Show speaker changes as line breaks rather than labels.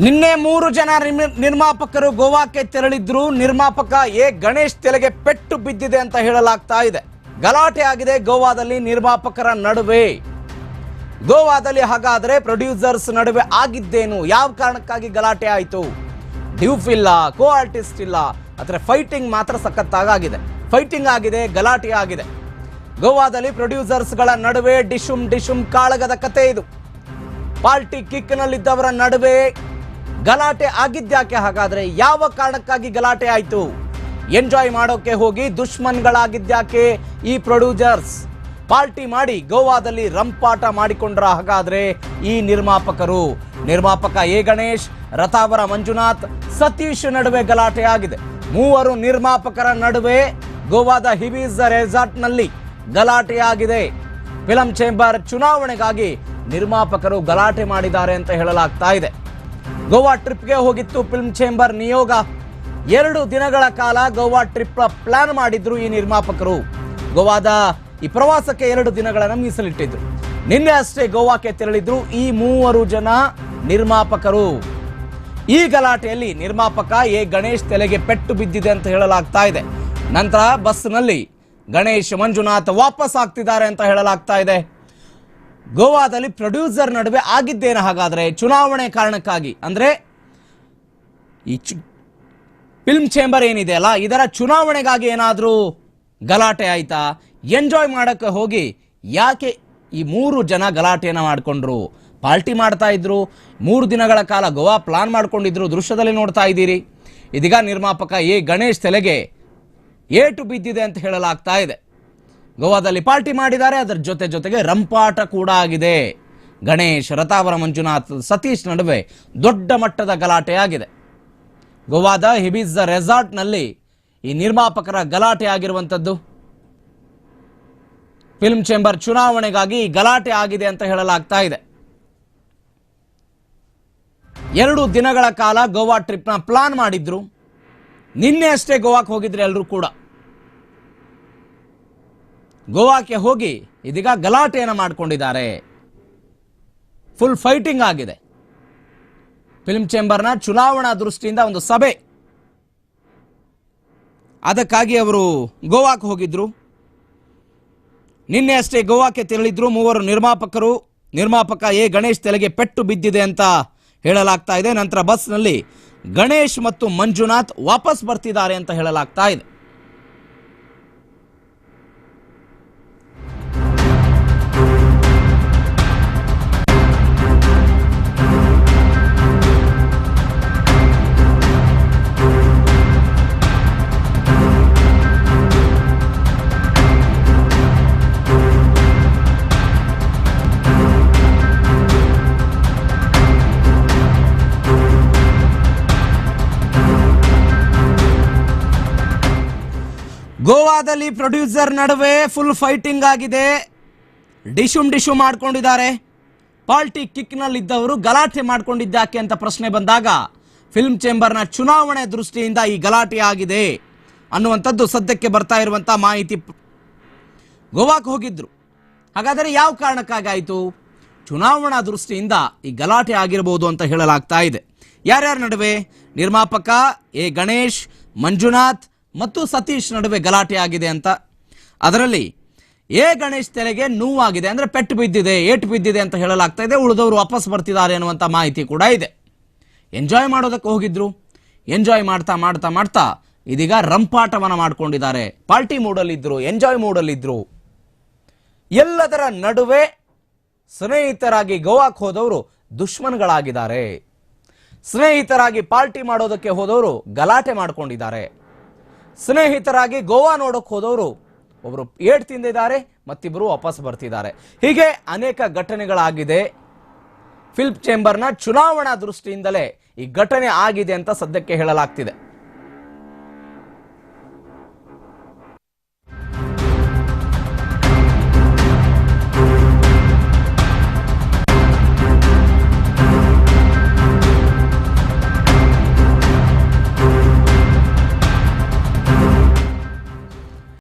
ನಿನ್ನೆ ಮೂರು ಜನ ನಿರ್ಮ- ನಿರ್ಮಾಪಕರು ಗೋವಾಕ್ಕೆ ತೆರಳಿದ್ರು. ನಿರ್ಮಾಪಕ ಎ. ಗಣೇಶ್ ತೆಲೆಗೆ ಪೆಟ್ಟು ಬಿದ್ದಿದೆ ಅಂತ ಹೇಳಲಾಗ್ತಾ ಇದೆ. ಗಲಾಟೆ ಆಗಿದೆ ಗೋವಾದಲ್ಲಿ ನಿರ್ಮಾಪಕರ ನಡುವೆ. ಗೋವಾದಲ್ಲಿ ಹಾಗಾದ್ರೆ ಪ್ರೊಡ್ಯೂಸರ್ಸ್ ನಡುವೆ ಆಗಿದ್ದೇನು? ಯಾವ ಕಾರಣಕ್ಕಾಗಿ ಗಲಾಟೆ ಆಯಿತು? ಡ್ಯೂಫ್ ಇಲ್ಲ, ಕೋ ಆರ್ಟಿಸ್ಟ್ ಇಲ್ಲ, ಆದರೆ ಫೈಟಿಂಗ್ ಮಾತ್ರ ಸಖತ್ತಾಗಿದೆ ಫೈಟಿಂಗ್ ಆಗಿದೆ, ಗಲಾಟೆ ಆಗಿದೆ. ಗೋವಾದಲ್ಲಿ ಪ್ರೊಡ್ಯೂಸರ್ಸ್ಗಳ ನಡುವೆ ಡಿಶುಮ್ ಡಿಶುಮ್ ಕಾಳಗದ ಕತೆ ಇದು. ಪಾರ್ಟಿ ಕಿಕ್ನಲ್ಲಿದ್ದವರ ನಡುವೆ ಗಲಾಟೆ ಆಗಿದ್ಯಾಕೆ ಹಾಗಾದ್ರೆ ಯಾವ ಕಾರಣಕ್ಕಾಗಿ ಗಲಾಟೆ ಆಯಿತು? ಎಂಜಾಯ್ ಮಾಡೋಕೆ ಹೋಗಿ ದುಶ್ಮನ್ಗಳಾಗಿದ್ಯಾಕೆ ಈ ಪ್ರೊಡ್ಯೂಸರ್ಸ್? ಪಾರ್ಟಿ ಮಾಡಿ ಗೋವಾದಲ್ಲಿ ರಂಪಾಟ ಮಾಡಿಕೊಂಡ್ರ ಹಾಗಾದ್ರೆ ಈ ನಿರ್ಮಾಪಕರು? ನಿರ್ಮಾಪಕ ಎ ಗಣೇಶ್, ರಥಾವರ ಮಂಜುನಾಥ್, ಸತೀಶ್ ನಡುವೆ ಗಲಾಟೆ ಆಗಿದೆ. ಮೂವರು ನಿರ್ಮಾಪಕರ ನಡುವೆ ಗೋವಾದ ಹಿಬೀಸ್ ರೆಸಾರ್ಟ್ನಲ್ಲಿ ಗಲಾಟೆ ಆಗಿದೆ. ಫಿಲಂ ಚೇಂಬರ್ ಚುನಾವಣೆಗಾಗಿ ನಿರ್ಮಾಪಕರು ಗಲಾಟೆ ಮಾಡಿದ್ದಾರೆ ಅಂತ ಹೇಳಲಾಗ್ತಾ ಇದೆ. ಗೋವಾ ಟ್ರಿಪ್ಗೆ ಹೋಗಿತ್ತು ಫಿಲ್ಮ್ ಚೇಂಬರ್ ನಿಯೋಗ. ಎರಡು ದಿನಗಳ ಕಾಲ ಗೋವಾ ಟ್ರಿಪ್ ಪ್ಲಾನ್ ಮಾಡಿದ್ರು ಈ ನಿರ್ಮಾಪಕರು. ಗೋವಾದ ಈ ಪ್ರವಾಸಕ್ಕೆ ಎರಡು ದಿನಗಳನ್ನು ಮೀಸಲಿಟ್ಟಿದ್ರು. ನಿನ್ನೆ ಅಷ್ಟೇ ಗೋವಾಕ್ಕೆ ತೆರಳಿದ್ರು ಈ ಮೂವರು ಜನ ನಿರ್ಮಾಪಕರು. ಈ ಗಲಾಟೆಯಲ್ಲಿ ನಿರ್ಮಾಪಕ ಎ. ಗಣೇಶ್ ತಲೆಗೆ ಪೆಟ್ಟು ಬಿದ್ದಿದೆ ಅಂತ ಹೇಳಲಾಗ್ತಾ ಇದೆ. ನಂತರ ಬಸ್ನಲ್ಲಿ ಗಣೇಶ್ ಮಂಜುನಾಥ್ ವಾಪಸ್ ಆಗ್ತಿದ್ದಾರೆ ಅಂತ ಹೇಳಲಾಗ್ತಾ ಇದೆ. ಗೋವಾದಲ್ಲಿ ಪ್ರೊಡ್ಯೂಸರ್ ನಡುವೆ ಆಗಿದ್ದೇನು ಹಾಗಾದರೆ ಚುನಾವಣೆ ಕಾರಣಕ್ಕಾಗಿ. ಅಂದರೆ ಈ ಚು- ಫಿಲ್ಮ್ ಚೇಂಬರ್ ಏನಿದೆ ಅಲ್ಲ, ಇದರ ಚುನಾವಣೆಗಾಗಿ ಏನಾದರೂ ಗಲಾಟೆ ಆಯಿತಾ? ಎಂಜಾಯ್ ಮಾಡೋಕ್ಕೆ ಹೋಗಿ ಯಾಕೆ ಈ ಮೂರು ಜನ ಗಲಾಟೆಯನ್ನು ಮಾಡಿಕೊಂಡ್ರು? ಪಾರ್ಟಿ ಮಾಡ್ತಾ ಇದ್ರು, ಮೂರು ದಿನಗಳ ಕಾಲ ಗೋವಾ ಪ್ಲಾನ್ ಮಾಡ್ಕೊಂಡಿದ್ರು, ದೃಶ್ಯದಲ್ಲಿ ನೋಡ್ತಾ ಇದ್ದೀರಿ. ಇದೀಗ ನಿರ್ಮಾಪಕ ಎ ಗಣೇಶ್ ತಲೆಗೆ ಏಟು ಬಿದ್ದಿದೆ ಅಂತ ಹೇಳಲಾಗ್ತಾ ಇದೆ. ಗೋವಾದಲ್ಲಿ ಪಾರ್ಟಿ ಮಾಡಿದ್ದಾರೆ. ಅದರ ಜೊತೆ ಜೊತೆಗೆ ರಂಪಾಟ ಕೂಡ ಆಗಿದೆ. ಗಣೇಶ್, ರಥಾವರ ಮಂಜುನಾಥ್, ಸತೀಶ್ ನಡುವೆ ದೊಡ್ಡ ಮಟ್ಟದ ಗಲಾಟೆ ಆಗಿದೆ. ಗೋವಾದ ಹಿಬಿಸ್ ರೆಸಾರ್ಟ್ನಲ್ಲಿ ಈ ನಿರ್ಮಾಪಕರ ಗಲಾಟೆ ಆಗಿರುವಂಥದ್ದು. ಫಿಲ್ಮ್ ಚೇಂಬರ್ ಚುನಾವಣೆಗಾಗಿ ಗಲಾಟೆ ಆಗಿದೆ ಅಂತ ಹೇಳಲಾಗ್ತಾ ಇದೆ. ಎರಡು ದಿನಗಳ ಕಾಲ ಗೋವಾ ಟ್ರಿಪ್ನ ಪ್ಲಾನ್ ಮಾಡಿದ್ರು. ನಿನ್ನೆ ಅಷ್ಟೇ ಗೋವಾಕ್ಕೆ ಹೋಗಿದ್ರು ಎಲ್ಲರೂ ಕೂಡ. ಗೋವಾಕ್ಕೆ ಹೋಗಿ ಇದೀಗ ಗಲಾಟೆಯನ್ನು ಮಾಡಿಕೊಂಡಿದ್ದಾರೆ. ಫುಲ್ ಫೈಟಿಂಗ್ ಆಗಿದೆ. ಫಿಲ್ಮ್ ಚೇಂಬರ್ನ ಚುನಾವಣಾ ದೃಷ್ಟಿಯಿಂದ ಒಂದು ಸಭೆ. ಅದಕ್ಕಾಗಿ ಅವರು ಗೋವಾಕ್ಕೆ ಹೋಗಿದ್ರು. ನಿನ್ನೆ ಅಷ್ಟೇ ಗೋವಾಕ್ಕೆ ತೆರಳಿದ್ರು ಮೂವರು ನಿರ್ಮಾಪಕರು. ನಿರ್ಮಾಪಕ ಎ ಗಣೇಶ್ ತೆಲೆಗೆ ಪೆಟ್ಟು ಬಿದ್ದಿದೆ ಅಂತ ಹೇಳಲಾಗ್ತಾ ಇದೆ. ನಂತರ ಬಸ್ನಲ್ಲಿ ಗಣೇಶ್ ಮತ್ತು ಮಂಜುನಾಥ್ ವಾಪಸ್ ಬರ್ತಿದ್ದಾರೆ ಅಂತ ಹೇಳಲಾಗ್ತಾ ಇದೆ. ಗೋವಾದಲ್ಲಿ ಪ್ರೊಡ್ಯೂಸರ್ ನಡುವೆ ಫುಲ್ ಫೈಟಿಂಗ್ ಆಗಿದೆ. ಡಿಶುಮ್ ಡಿಶು ಮಾಡ್ಕೊಂಡಿದ್ದಾರೆ. ಪಾರ್ಟಿ ಕಿಕ್ನಲ್ಲಿದ್ದವರು ಗಲಾಟೆ ಮಾಡ್ಕೊಂಡಿದ್ದಾಕೆ ಅಂತ ಪ್ರಶ್ನೆ ಬಂದಾಗ ಫಿಲ್ಮ್ ಚೇಂಬರ್ನ ಚುನಾವಣೆ ದೃಷ್ಟಿಯಿಂದ ಈ ಗಲಾಟೆ ಆಗಿದೆ ಅನ್ನುವಂಥದ್ದು ಸದ್ಯಕ್ಕೆ ಬರ್ತಾ ಇರುವಂಥ ಮಾಹಿತಿ ಗೋವಾಕ್ಕೆ ಹೋಗಿದ್ರು. ಹಾಗಾದರೆ ಯಾವ ಕಾರಣಕ್ಕಾಗಾಯಿತು ಚುನಾವಣಾ ದೃಷ್ಟಿಯಿಂದ ಈ ಗಲಾಟೆ ಆಗಿರಬಹುದು ಅಂತ ಹೇಳಲಾಗ್ತಾ ಇದೆ. ಯಾರ್ಯಾರ ನಡುವೆ? ನಿರ್ಮಾಪಕ ಎ ಗಣೇಶ್, ಮಂಜುನಾಥ್ ಮತ್ತು ಸತೀಶ್ ನಡುವೆ ಗಲಾಟೆ ಆಗಿದೆ ಅಂತ. ಅದರಲ್ಲಿ ಎ ಗಣೇಶ್ ತಲೆಗೆ ನೋವಾಗಿದೆ ಅಂದರೆ ಪೆಟ್ಟು ಬಿದ್ದಿದೆ, ಏಟು ಬಿದ್ದಿದೆ ಅಂತ ಹೇಳಲಾಗ್ತಾ ಇದೆ. ಉಳಿದವರು ವಾಪಸ್ ಬರ್ತಿದ್ದಾರೆ ಅನ್ನುವಂಥ ಮಾಹಿತಿ ಕೂಡ ಇದೆ. ಎಂಜಾಯ್ ಮಾಡೋದಕ್ಕೆ ಹೋಗಿದ್ರು. ಎಂಜಾಯ್ ಮಾಡ್ತಾ ಮಾಡ್ತಾ ಮಾಡ್ತಾ ಇದೀಗ ರಂಪಾಟವನ್ನು ಮಾಡ್ಕೊಂಡಿದ್ದಾರೆ. ಪಾರ್ಟಿ ಮೂಡಲ್ಲಿದ್ದರು ಎಂಜಾಯ್ ಮೂಡಲ್ಲಿದ್ದರು ಎಲ್ಲದರ ನಡುವೆ ಸ್ನೇಹಿತರಾಗಿ ಗೋವಾಕ್ಕೆ ಹೋದವರು ದುಶ್ಮನ್ಗಳಾಗಿದ್ದಾರೆ. ಸ್ನೇಹಿತರಾಗಿ ಪಾರ್ಟಿ ಮಾಡೋದಕ್ಕೆ ಹೋದವರು ಗಲಾಟೆ ಮಾಡ್ಕೊಂಡಿದ್ದಾರೆ. ಸ್ನೇಹಿತರಾಗಿ ಗೋವಾ ನೋಡೋಕೆ ಹೋದವರು ಒಬ್ಬರು ಏಟ್ ತಿಂದಿದ್ದಾರೆ ಮತ್ತಿಬ್ಬರು ವಾಪಸ್ ಬರ್ತಿದ್ದಾರೆ. ಹೀಗೆ ಅನೇಕ ಘಟನೆಗಳಾಗಿದೆ. ಫಿಲ್ಪ್ ಚೇಂಬರ್ನ ಚುನಾವಣಾ ದೃಷ್ಟಿಯಿಂದಲೇ ಈ ಘಟನೆ ಆಗಿದೆ ಅಂತ ಸದ್ಯಕ್ಕೆ ಹೇಳಲಾಗ್ತಿದೆ.